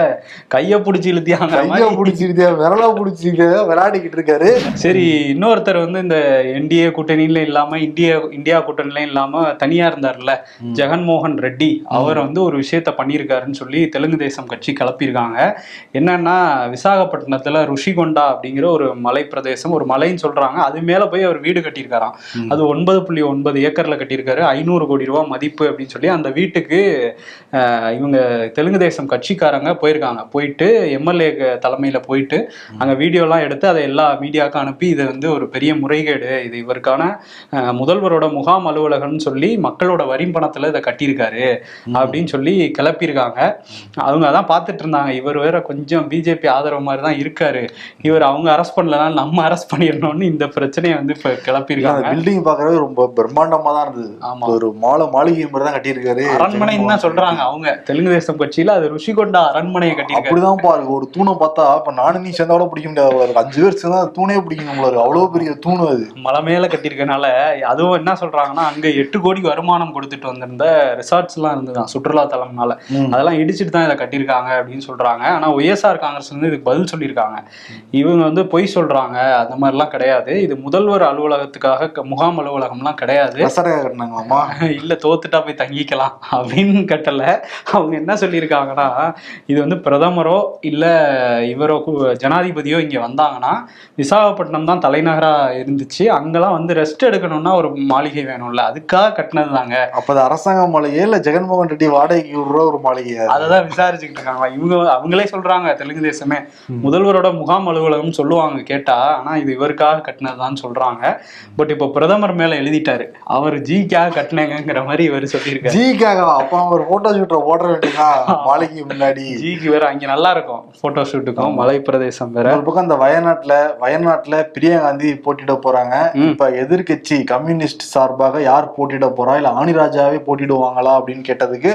Speaker 3: கைய பிடிச்சி இழுத்தியாங்கிற
Speaker 2: கையா
Speaker 3: மாதிரி
Speaker 2: பிடிச்சிருக்கா விரலா பிடிச்சிருக்க விளையாடிக்கிட்டு இருக்காரு.
Speaker 3: சரி இன்னொருத்தர் வந்து இந்த என்டிஏ கூட்டணியில இல்லாம இந்திய இந்தியா கூட்டணியில இல்லாம தனியா இருந்தார்ல ஜெகன்மோகன் ரெட்டி அவர் வந்து ஒரு விஷயத்த பண்ணியிருக்காருன்னு சொல்லி தெலுங்கு தேசம் கட்சி கிளப்பியிருக்காங்க. என்னன்னா விசாகப்பட்டினத்துல ருஷிகொண்டா அப்படிங்கிற ஒரு மலை பிரதேசம் ஒரு மலைன்னு சொல்றாங்க. அது மேல போய் அவர் வீடு கட்டியிருக்காராம். அது ஒன்பது புள்ளி ஒன்பது ஏக்கர்ல கட்டியிருக்காரு. ஐநூறு கோடி ரூபாய் மதிப்பு அப்படின்னு சொல்லி அந்த வீட்டுக்கு இவங்க தெலுங்கு தேசம் கட்சிக்காரங்க போயிருக்காங்க. போயிட்டு எம்எல்ஏ தலைமையில போயிட்டு அங்க வீடியோலாம் எடுத்து அதை எல்லா மீடியாவுக்கும் அனுப்பி இது வந்து ஒரு பெரிய முறைகேடு. இது இவருக்கான முதல்வரோட முகாம் அலுவலகம்னு சொல்லி மக்களோட வரி பணத்துல இதை கட்டியிருக்காரு அப்படின்னு சொல்லி கிளப்பியிருக்காங்க. அவங்க அதான் பார்த்துட்டு இருந்தாங்க. இவர் வேற கொஞ்சம் பிஜேபி ஆதரவு மாதிரி தான் இருக்காரு. இவர் அவங்க அரெஸ்ட் பண்ணலனாலும் நம்ம அரெஸ்ட் பண்ணிடணும்னு இந்த பிரச்சனையை வந்து இப்ப கிளப்பியிருக்காங்க.
Speaker 2: பில்டிங் பாக்குறது ரொம்ப பிரம்மாண்டமா தான் இருந்தது.
Speaker 3: ஆமா.
Speaker 2: ஒரு மாலை மாளிகை மாதிரி தான் கட்டியிருக்காரு.
Speaker 3: அரண்மனைன்னு தான் சொல்றாங்க. அவங்க தெலுங்கு தேசம் கட்சியில அது ருஷிகொண்டா அரண்மனையை கட்டியிருக்காரு.
Speaker 2: அப்படிதான் பாருங்க ஒரு தூணை பார்த்தா இப்ப நானும் நீ சேர்ந்தா கூட பிடிக்க முடியாது. ஒரு அஞ்சு பேர் சேர்ந்தா தூணே பிடிக்கணும் நம்மளுக்கு அவ்வளவு பெரிய தூணு அது.
Speaker 3: மலை மேல கட்டியிருக்கனால அதுவும் என்ன சொல்றாங்கன்னா அங்க எட்டு கோடி வருமானம் கொடுத்துட்டு வந்திருந்த ரிசார்ட்ஸ் எல்லாம் இருந்துதான் சுற்றுலா தலம்னால. அதெல்லாம் இடிச்சிட்டு தான் இதை கட்டியிருக்காங்க அப்படின்னு சொல்றாங்க. ஆனா ஒய்எஸ்ஆர் காங்கிரஸ் வந்து இதுக்கு பதில் சொல்லியிருக்காங்க. இவங்க வந்து பொய் சொல்றாங்க. அந்த மாதிரிலாம் கிடையாது. இது முதல்வர் அலுவலகத்துக்காக க- முகாம் அலுவலகம்லாம் கிடையாது. இல்ல தோத்துட்டா போய் தங்கிக்கலாம் அப்படின்னு கட்டல. அவங்க என்ன சொல்லியிருக்காங்கன்னா இது வந்து பிரதமரோ இல்ல இவரோ ஜனாதிபதியோ இங்க வந்தாங்கன்னா விசாகப்பட்டினம் தான் தலைநகரா இருந்துச்சு. அங்கெல்லாம் வந்து ரெஸ்ட் எடுக்கணும்னா ஒரு மாளிகை வேணும்ல. அதுக்காக கட்டினது தாங்க
Speaker 2: அப்ப அரசாங்க மாளிகையா இல்ல ஜெகன்மோகன் ரெட்டி வாடகைக்கு விடுற ஒரு மாளிகையா அது?
Speaker 3: அததான் விசாரிச்சுக்கிட்டு இருக்காங்க. இவங்க அவங்களே சொல்றாங்க தெலுங்கு தேசமே. முதல்வரோட முகாம் அலுவலகம் சொல்லுவாங்க கேட்டா ஆனா இது இவருக்காக கட்டினதுதான் சொல்றாங்க. பட் இப்போ பிரதமர் மேல எழுதிட்டாரு. அவர் ஜிக்காக கட்டினேங்கிற மாதிரி இவர் சொல்லியிருக்காரு.
Speaker 2: ஜிக்காக அப்ப அவன் ஒரு போட்டோ ஷூட்டை ஓடுற வேண்டியதான் மாளிகை முன்னாடி.
Speaker 3: ஜிக்கு வேற அங்க நல்லா இருக்கும். போட்டோ ஷூட்டுக்கும் மலை பிரதேசம் வேற.
Speaker 2: ஒரு பக்கம் அந்த வயநாட்டுல வயநாட்டுல பிரியா காந்தி போட்டியிட போறாங்க. இப்ப எதிர்க்கட்சி கம்யூனிஸ்ட் சார்பாக யார் போட்டியிட போறா? இல்ல ஆணிராஜாவே போட்டியிடுவாங்களா? அப்படின்னு கேட்டதுக்கு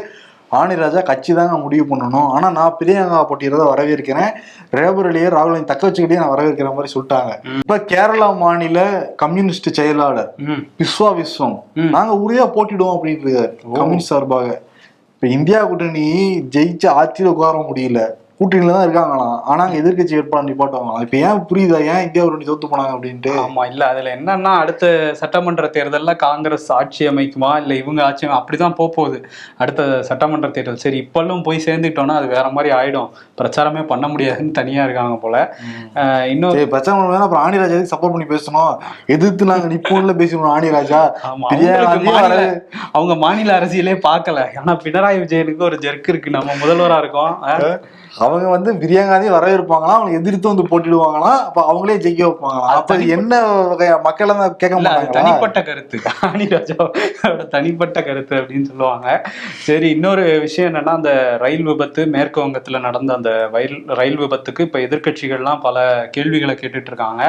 Speaker 2: ஆணிராஜா கட்சி தாங்க முடிவு பண்ணணும். ஆனா நான் பிரியங்கா போட்டியிடறத வரவேற்கிறேன். ரேபரலியை ராகுலை தக்க வச்சுக்கிட்டே நான் வரவேற்கிற மாதிரி சொல்லிட்டாங்க. இப்ப கேரளா மாநில கம்யூனிஸ்ட் செயலாளர் விஸ்வா விஸ்வம்
Speaker 3: ம்.
Speaker 2: நாங்க உறுதியா போட்டிடுவோம் அப்படின்னு இருக்காரு. கம்யூனிஸ்ட் சார்பாக. இப்ப இந்தியா கூட்டணி ஜெயிச்சு ஆட்சியில உட்கார முடியல. கூட்டணியில தான் இருக்காங்களாம். ஆனா அங்க எதிர்க்கட்சி வேட்பாளர் நிப்பாட்டுவாங்களாம். இப்ப ஏன் புரியுதா? ஏன் இந்தியா கூட்டணி தோத்து போனாங்க அப்படின்ட்டு?
Speaker 3: ஆமா இல்ல அதுல என்னன்னா அடுத்த சட்டமன்ற தேர்தல்ல காங்கிரஸ் ஆட்சி அமைக்குமா? இல்ல இவங்க ஆட்சி அப்படிதான் போக போகுது. அடுத்த சட்டமன்ற தேர்தல். சரி இப்பெல்லாம் போய் சேர்ந்துட்டோம்னா அது வேற மாதிரி ஆயிடும். பிரச்சாரமே பண்ண முடியாதுன்னு தனியா இருக்காங்க போல.
Speaker 2: சரி பிரச்சனை வேணா அப்புறம் ஆணிராஜாவுக்கு சப்போர்ட் பண்ணி பேசணும்? எதிர்த்து நாங்க நிப்போம்ல பேசணும் ஆணிராஜா
Speaker 3: அவங்க மாநில அரசியலே பார்க்கல. ஆனா பினராயி விஜயனுக்கு ஒரு ஜெர்க் இருக்கு. நம்ம முதல்வரா இருக்கோம்.
Speaker 2: அவங்க வந்து பிரியாங்காந்தி வரவேற்பாங்களாம் அவங்க எதிர்த்து வந்து போட்டிடுவாங்களாம் அப்ப அவங்களே ஜெயிக்க வைப்பாங்களாம்
Speaker 3: அது
Speaker 2: அப்ப என்ன மக்கள் எல்லாம் கேட்க மாட்டாங்களா?
Speaker 3: தனிப்பட்ட கருத்து. ராணிராஜாவோட தனிப்பட்ட கருத்து அப்படின்னு சொல்லுவாங்க. சரி இன்னொரு விஷயம் என்னன்னா அந்த ரயில் விபத்து மேற்கு வங்கத்துல நடந்த அந்த ரயில் ரயில் விபத்துக்கு இப்ப எதிர்க்கட்சிகள்லாம் பல கேள்விகளை கேட்டுட்டு இருக்காங்க.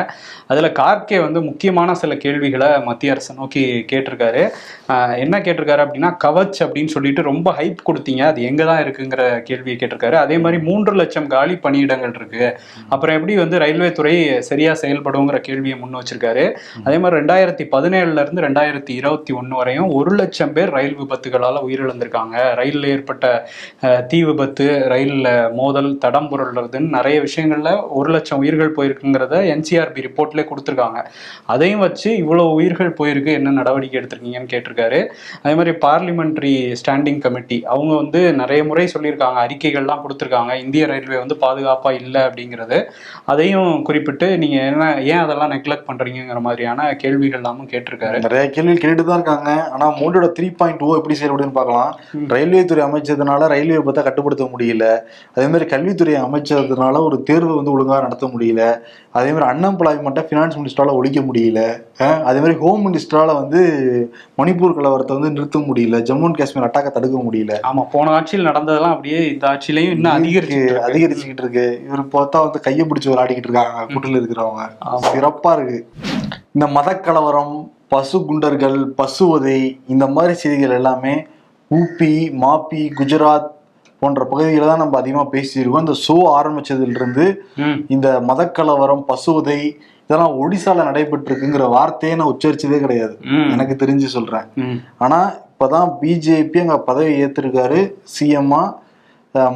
Speaker 3: அதுல கார்கே வந்து முக்கியமான சில கேள்விகளை மத்திய அரசை நோக்கி கேட்டிருக்காரு. என்ன கேட்டிருக்காரு அப்படின்னா கவச் அப்படின்னு சொல்லிட்டு ரொம்ப ஹைப் கொடுத்தீங்க. அது எங்க தான் இருக்குங்கிற கேள்வியை கேட்டிருக்காரு. அதே மாதிரி மூன்று லட்சம் காலி பணியிடங்கள் இருக்கு. அப்புறம் எப்படி வந்து ரயில்வே துறை சரியா செயல்படுங்கிற கேள்வியை முன் வச்சிருக்காரு. அதே மாதிரி ரெண்டாயிரத்தி பதினேழுல இருந்து ரெண்டாயிரத்தி இருபத்தி ஒன்று வரையும் ஒரு லட்சம் பேர் ரயில் விபத்துகளால் உயிரிழந்திருக்காங்க. ரயிலில் ஏற்பட்ட தீ விபத்து ரயிலில் மோதல் தடம் புரள்றதுன்னு நிறைய விஷயங்கள்ல ஒரு லட்சம் உயிர்கள் போயிருக்குங்கிறத என்சிஆர்பி ரிப்போர்ட்லேயே கொடுத்துருக்காங்க. அதையும் வச்சு இவ்வளோ உயிர்கள் போயிருக்கு. என்ன நடவடிக்கை எடுத்திருக்கீங்கன்னு கேட்டிருக்காரு அதே மாதிரி பார்லிமெண்ட்ரி ஸ்டாண்டிங் கமிட்டி அவங்க வந்து நிறைய முறை சொல்லியிருக்காங்க. அறிக்கைகள்லாம் கொடுத்துருக்காங்க. இந்திய ரயில்வே வந்து பாதுகாப்பா இல்லை அப்படிங்கிறது. அதையும் குறிப்பிட்டு நீங்க என்ன ஏன் அதெல்லாம் நெக்லெக்ட் பண்றீங்கிற மாதிரியான கேள்விகள் எல்லாமும் கேட்டிருக்காரு.
Speaker 2: நிறைய கேள்வி கேட்டுட்டு தான் இருக்காங்க. ஆனா மோடியோட த்ரீ பாயிண்ட் ஓ எப்படி செயல்படுன்னு பார்க்கலாம். ரயில்வே துறை அமைச்சதுனால ரயில்வே பத்தா கட்டுப்படுத்த முடியல. அதே மாதிரி கல்வித்துறை அமைச்சதுனால ஒரு தேர்வு வந்து ஒழுங்கா நடத்த முடியல. அதே மாதிரி அன்எம்ப்ளாய்மெண்ட்டை ஃபினான்ஸ் மினிஸ்டரால ஒழிக்க முடியல. அதே மாதிரி ஹோம் மினிஸ்டரால வந்து மணிப்பூர் கலவரத்தை வந்து நிறுத்த முடியல. ஜம்மு அண்ட் காஷ்மீர் அட்டாக்கை தடுக்க முடியல.
Speaker 3: ஆமா போன ஆட்சியில் நடந்ததெல்லாம் அப்படியே இந்த ஆட்சியிலையும் இன்னும் அதிகரிச்சு
Speaker 2: அதிகரிச்சுக்கிட்டு இருக்கு. இவர் பார்த்தா வந்து கையை பிடிச்சு விளையாடிக்கிட்டு இருக்காங்க கூட்டில் இருக்கிறவங்க. சிறப்பா இருக்கு. இந்த மத கலவரம் பசு குண்டர்கள் பசுவதை இந்த மாதிரி செய்திகள் எல்லாமே ஊபி மாப்பி குஜராத் போன்ற பகுதிகளை தான் நம்ம அதிகமாக பேசியிருக்கோம். இந்த ஷோ ஆரம்பிச்சதிலிருந்து இந்த மதக்கலவரம் பசுவதை இதெல்லாம் ஒடிசால நடைபெற்றிருக்குங்கிற வார்த்தையை நான் உச்சரிச்சதே கிடையாது. எனக்கு தெரிஞ்சு சொல்றேன். ஆனா இப்பதான் பிஜேபி அங்க பதவி ஏத்திருக்காரு சிஎம்மா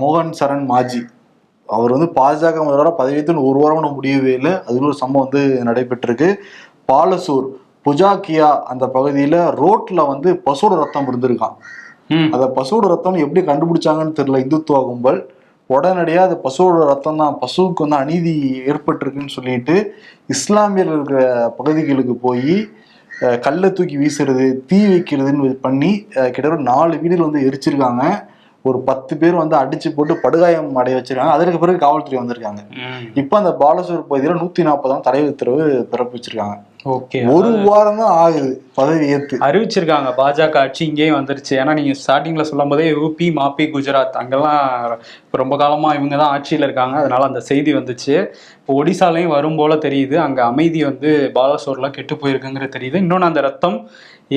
Speaker 2: மோகன் சரண் மாஜி. அவர் வந்து பாஜக முதல்வராக பதவி ஏற்று ஒரு வாரம் முடியவே இல்லை. அதுல ஒரு சம்பவம் வந்து நடைபெற்றிருக்கு. பாலசூர் புஜாக்கியா அந்த பகுதியில ரோட்ல வந்து பசுவோட ரத்தம் இருந்திருக்கான்
Speaker 3: ம்.
Speaker 2: அந்த பசுவோட ரத்தம் எப்படி கண்டுபிடிச்சாங்கன்னு தெரியல இந்துத்துவ கும்பல். உடனடியாக அது பசுவோட ரத்தம் தான் பசுவுக்கு வந்து அநீதி ஏற்பட்டிருக்குன்னு சொல்லிட்டு இஸ்லாமியர்கள் இருக்கிற பகுதிகளுக்கு போய் கல்லை தூக்கி வீசுறது தீ வைக்கிறதுன்னு பண்ணி கிட்டத்தட்ட நாலு வீடுகள் வந்து எரிச்சிருக்காங்க. ஒரு பத்து பேர் வந்து அடிச்சு போட்டு படுகாயம் அடைய வச்சிருக்காங்க. அதற்கு பிறகு காவல்துறை வந்திருக்காங்க. இப்போ அந்த பாலசூர் பகுதியில் நூத்தி நாற்பதாம் தடை உத்தரவு பிறப்பிச்சிருக்காங்க.
Speaker 3: ஓகே.
Speaker 2: ஒரு வாரம் தான் ஆகுது. பதவி ஏத்து
Speaker 3: அறிவிச்சிருக்காங்க. பாஜக ஆட்சி இங்கேயும் வந்துருச்சு. ஏன்னா நீங்க ஸ்டார்டிங்ல சொல்லும் போதே யூபி மாப்பி குஜராத் அங்கெல்லாம் ரொம்ப காலமா இவங்க தான் ஆட்சியில இருக்காங்க. அதனால அந்த செய்தி வந்துச்சு. இப்போ ஒடிசாலையும் வரும் போல தெரியுது. அங்க அமைதி வந்து பாலசோர்ல கெட்டு போயிருக்குங்கிறது தெரியுது. இன்னொன்னு அந்த ரத்தம்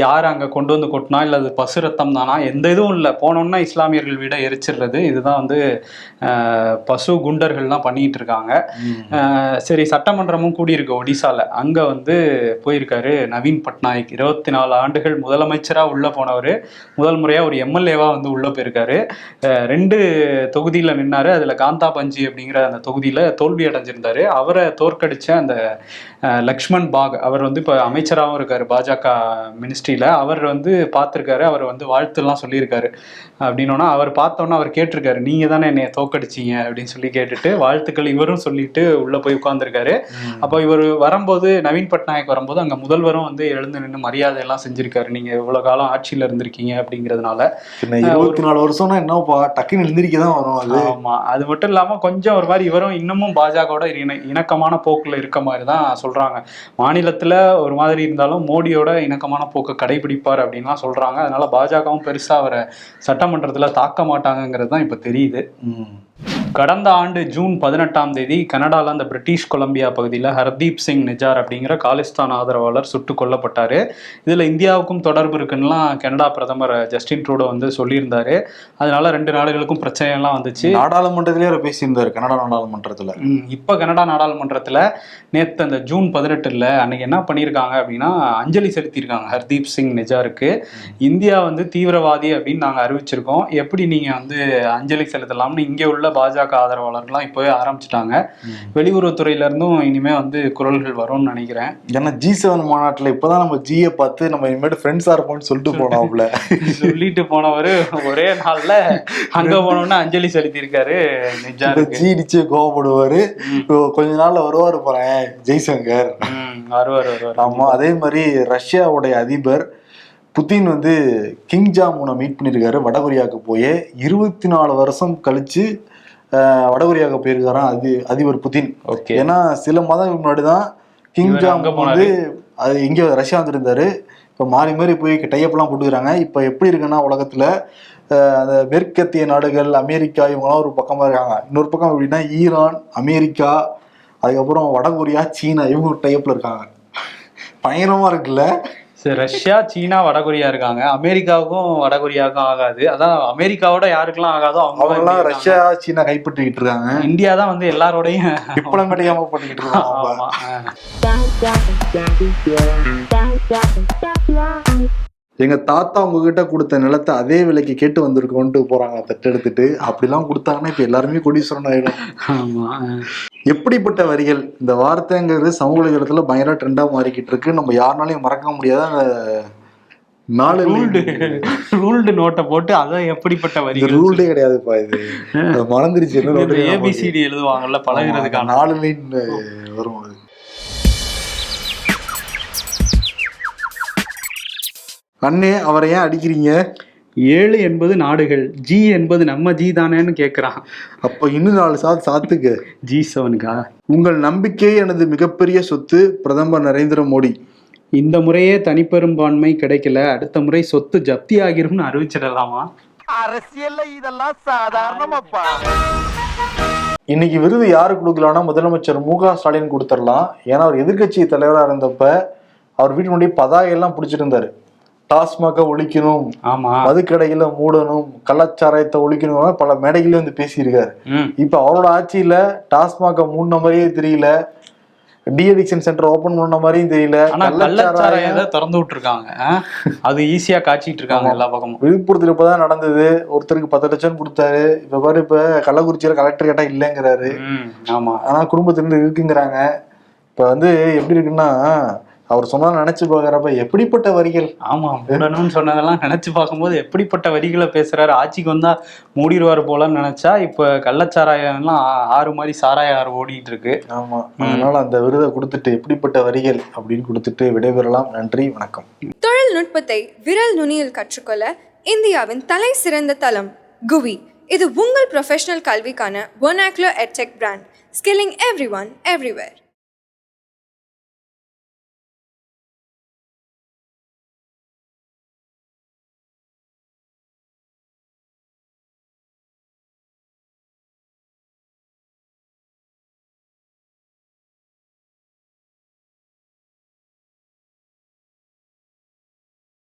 Speaker 3: யார் அங்க கொண்டு வந்து கொட்டினா? இல்ல அது பசு ரத்தம் தானா? எந்த இதுவும் இல்லை. போனோம்னா இஸ்லாமியர்கள் வீட எரிச்சிடுறது இதுதான் வந்து பசு குண்டர்கள்லாம் பண்ணிட்டு இருக்காங்க. சரி சட்டமன்றமும் கூடியிருக்கு ஒடிசால. அங்க வந்து போயிருக்காரு நவீன் பட்நாயக். இருபத்தி நாலு ஆண்டுகள் முதலமைச்சரா உள்ள போனவர். முதல் முறையா ஒரு எம்எல்ஏவா வந்து உள்ள போயிருக்காரு. ரெண்டு தொகுதியில நின்னாரு. அதுல காந்தா பஞ்சி அப்படிங்கிற அந்த தொகுதியில தோல்வி அடைஞ்சிருந்தாரு. அவரை தோற்கடிச்ச அந்த லக்ஷ்மண் பாக் அவர் வந்து இப்ப அமைச்சராகவும் இருக்காரு பாஜக மினிஸ்ட்ரியில. அவர் வந்து பார்த்திருக்காரு. அவர் வந்து வாழ்த்துலாம் சொல்லியிருக்காரு. அப்படின்னோன்னா அவர் பார்த்தோன்னா அவர் கேட்டிருக்காரு. நீங்க தானே என்னைய தோக்கடிச்சீங்க அப்படின்னு சொல்லி கேட்டுட்டு வாழ்த்துக்கள் இவரும் சொல்லிட்டு உள்ள போய் உட்கார்ந்திருக்காரு. அப்போ இவர் வரும்போது நவீன் பட்நாயக் வரும்போது அங்க முதல்வரும் வந்து எழுந்து நின்று மரியாதை எல்லாம் செஞ்சிருக்காரு. நீங்க இவ்வளவு காலம் ஆட்சியில இருந்திருக்கீங்க அப்படிங்கிறதுனால
Speaker 2: இருபத்தி நாலு வருஷம்னா என்னப்பா? டக்குன்னு எழுந்திரிக்க தான் வரும் அது.
Speaker 3: ஆமா. அது மட்டும் இல்லாம கொஞ்சம் ஒரு மாதிரி இவரும் இன்னமும் பாஜகவோட இணை இணக்கமான போக்குல இருக்க மாதிரி தான் சொல்றாங்க. மாநிலத்துல ஒரு மாதிரி இருந்தாலும் மோடியோட இணக்கமான போக்கு கடைபிடிப்பார் அப்படின்லாம் சொல்றாங்க. அதனால பாஜகவும் பெருசா அவரை சட்டமன்றத்துல தாக்க மாட்டாங்கங்கிறது தான் இப்ப தெரியுது.
Speaker 2: ம்.
Speaker 3: கடந்த ஆண்டு ஜூன் பதினெட்டாம் தேதி கனடால அந்த பிரிட்டிஷ் கொலம்பியா பகுதியில் ஹர்தீப் சிங் நிஜார் அப்படிங்கிற காலிஸ்தான் ஆதரவாளர் சுட்டுக் கொல்லப்பட்டாரு. இதுல இந்தியாவுக்கும் தொடர்பு இருக்குன்னுலாம் கனடா பிரதமர் ஜஸ்டின் ட்ரூடோ வந்து சொல்லியிருந்தாரு. அதனால ரெண்டு நாடுகளுக்கும் பிரச்சனை எல்லாம் வந்துச்சு.
Speaker 2: நாடாளுமன்றத்திலேயே அவர் பேசியிருந்தாரு கனடா நாடாளுமன்றத்துல.
Speaker 3: இப்ப கனடா நாடாளுமன்றத்துல நேத்து அந்த ஜூன் பதினெட்டுல அன்னைக்கு என்ன பண்ணியிருக்காங்க அப்படின்னா அஞ்சலி செலுத்தியிருக்காங்க ஹர்தீப் சிங் நிஜாருக்கு. இந்தியா வந்து தீவிரவாதி அப்படின்னு நாங்க அறிவிச்சிருக்கோம். எப்படி நீங்க வந்து அஞ்சலி செலுத்தலாம்னு இங்க உள்ள பாஜக ஆதரவாளர்கள்லாம் இப்பவே ஆரம்பிச்சிட்டாங்க. வெளியுறவுத்துறையில இருந்தும் இனிமே வந்து குரல்கள் வரும்னு நினைக்கிறேன்.
Speaker 2: ஏன்னா ஜி செவன் மாநாட்டுல இப்பதான் நம்ம ஜியை பார்த்து நம்ம இனிமேட்டு ஃப்ரெண்ட்ஸா இருப்போம்னு சொல்லிட்டு போனோம்ல
Speaker 3: சொல்லிட்டு போனவரு ஒரே நாள்ல அங்க போனோம்னா அஞ்சலி செலுத்தியிருக்காரு.
Speaker 2: ஜி இடிச்சு கோவப்படுவாரு. இப்போ கொஞ்ச நாள்ல வருவாரு போறேன் ஜெய்சங்கர்.
Speaker 3: வருவார் வருவார்.
Speaker 2: ஆமா அதே மாதிரி ரஷ்யாவுடைய அதிபர் புதின் வந்து கிங் ஜாமுனை மீட் பண்ணியிருக்காரு வடகொரியாவுக்கு போய். இருபத்தி நாலு வருஷம் கழிச்சு அஹ், வடகொரியாவுக்கு போயிருக்காராம் அது அதிபர் புதின்.
Speaker 3: ஓகே.
Speaker 2: ஏன்னா சில மாதங்களுக்கு முன்னாடி தான் கிங் வந்து அது இங்க ரஷ்யா வந்திருந்தாரு. இப்போ மாறி மாறி போய் டைப்லாம் போட்டுக்கிறாங்க. இப்போ எப்படி இருக்குன்னா உலகத்துல அந்த மேற்கத்திய நாடுகள் அமெரிக்கா இவங்கெல்லாம் ஒரு பக்கமா இருக்காங்க. இன்னொரு பக்கம் எப்படின்னா ஈரான் அமெரிக்கா அதுக்கப்புறம் வடகொரியா சீனா இவங்க டைப்ல இருக்காங்க. பயங்கரமா இருக்குல்ல?
Speaker 3: ரஷ்யா சீனா வடகொரியா இருக்காங்க அமெரிக்காவுக்கும் வடகொரியாவுக்கும் ஆகாது அதான் அமெரிக்காவோட யாருக்கெல்லாம் ஆகாதோ
Speaker 2: அவங்க எல்லாம் ரஷ்யா சீனா கைப்பற்றிக்கிட்டு இருக்காங்க
Speaker 3: இந்தியா தான் வந்து எல்லாரோடையும்
Speaker 2: டிப்ளமேட்டிக்காம பண்ணிக்கிட்டு இருக்காங்க
Speaker 3: ஆமா
Speaker 2: எங்க தாத்தா உங்ககிட்ட கொடுத்த நிலத்தை அதே விலைக்கு கேட்டு வந்திருக்கோன்ட்டு போறாங்க தட்டெடுத்துட்டு அப்படிலாம் கொடுத்தாங்கன்னா இப்ப எல்லாருமே கோடீஸ்வரன் ஆயிடும்.
Speaker 3: ஆமா.
Speaker 2: எப்படிப்பட்ட வரிகள்? இந்த வார்த்தைங்கிறது சமூக வலைதளத்துல பயங்கர ட்ரெண்டா மாறிக்கிட்டு இருக்கு. நம்ம யாருனாலையும் மறக்க முடியாத நாலு
Speaker 3: ரூல்டு ரூல்டு நோட்டை போட்டு அதான் எப்படிப்பட்ட வரிகள்
Speaker 2: ரூல்டே கிடையாதுப்பா இது. மறந்துருச்சு.
Speaker 3: ஏபிசிடி எழுதுவாங்கல்ல பழகுறதுக்கான.
Speaker 2: நாலு லைன் வரும் அது. அண்ணே அவரை ஏன் அடிக்கிறீங்க?
Speaker 3: ஏழு என்பது நாடுகள் ஜி என்பது நம்ம ஜி தானேன்னு கேக்குறான்.
Speaker 2: அப்ப இன்னும் நாலு சாத்து சாத்துக்கு?
Speaker 3: ஜி செவனுக்கா
Speaker 2: உங்கள் நம்பிக்கை எனது மிகப்பெரிய சொத்து பிரதமர் நரேந்திர மோடி.
Speaker 3: இந்த முறையே தனிப்பெரும்பான்மை கிடைக்கல அடுத்த முறை சொத்து ஜப்தி ஆகிரும்னு அறிவிச்சிடலாமா?
Speaker 4: அரசியல்ல இதெல்லாம் சாதாரணமாப்பா.
Speaker 2: இன்னைக்கு விருது யாரு கொடுக்கலாம்னா முதலமைச்சர் மு க ஸ்டாலின் கொடுத்துடலாம். ஏன்னா அவர் எதிர்க்கட்சி தலைவராக இருந்தப்ப அவர் வீட்டு முன்னாடி பதாகை எல்லாம் பிடிச்சிருந்தாரு டாஸ்மாக ஒழிக்கணும்
Speaker 3: ஆமா.
Speaker 2: மதுக்கடைகளை மூடணும் கள்ளச்சாராயத்தை ஒழிக்கணும் பல மேடைகளே வந்து பேசியிருக்காரு. இப்ப அவரோட ஆட்சியில டாஸ்மாக மூடின மாதிரியே தெரியல டி அடிக்ஷன் சென்டர் ஓபன் பண்ண மாதிரியும் தெரியல கள்ளச்சாராயம்
Speaker 3: திறந்து விட்டுருக்காங்க? அது ஈஸியா காய்ச்சிட்டு இருக்காங்க எல்லா பக்கமும்.
Speaker 2: விழுப்புரத்துல இப்பதான் நடந்தது. ஒருத்தருக்கு பத்து லட்சம் கொடுத்தாரு. இப்ப பாரு இப்ப கள்ளக்குறிச்சியில கலெக்டர் கேட்டா இல்லைங்கிறாரு.
Speaker 3: ஆமா.
Speaker 2: ஆனா குடும்பத்திலிருந்து இருக்குங்கிறாங்க. இப்ப வந்து எப்படி இருக்குன்னா அவர் சொன்னா நினைச்சு பாக்குறப்ப எப்படிப்பட்ட வரிகள்?
Speaker 3: ஆமா மூடணும்னு சொன்னதெல்லாம் நினைச்சு பார்க்கும்போது எப்படிப்பட்ட வரிகளை பேசுறாரு? ஆட்சிக்கு வந்தா மூடிடுவாரு போலன்னு நினைச்சா இப்ப கள்ளச்சாராயம் எல்லாம் ஆ- ஆறு மாதிரி சாராய ஆறு ஓடிட்டு இருக்கு.
Speaker 2: ஆமா அதனால அந்த விருதை கொடுத்துட்டு எப்படிப்பட்ட வரிகள் அப்படின்னு கொடுத்துட்டு விடைபெறலாம். நன்றி வணக்கம்.
Speaker 1: தொழில்நுட்பத்தை விரல் நுனியில் கற்றுக்கொள்ள இந்தியாவின் தலை சிறந்த தளம் குவி. இது உங்கள் ப்ரொஃபஷனல் கல்விக்கான ஒனாக்லோ edtech brand skilling everyone everywhere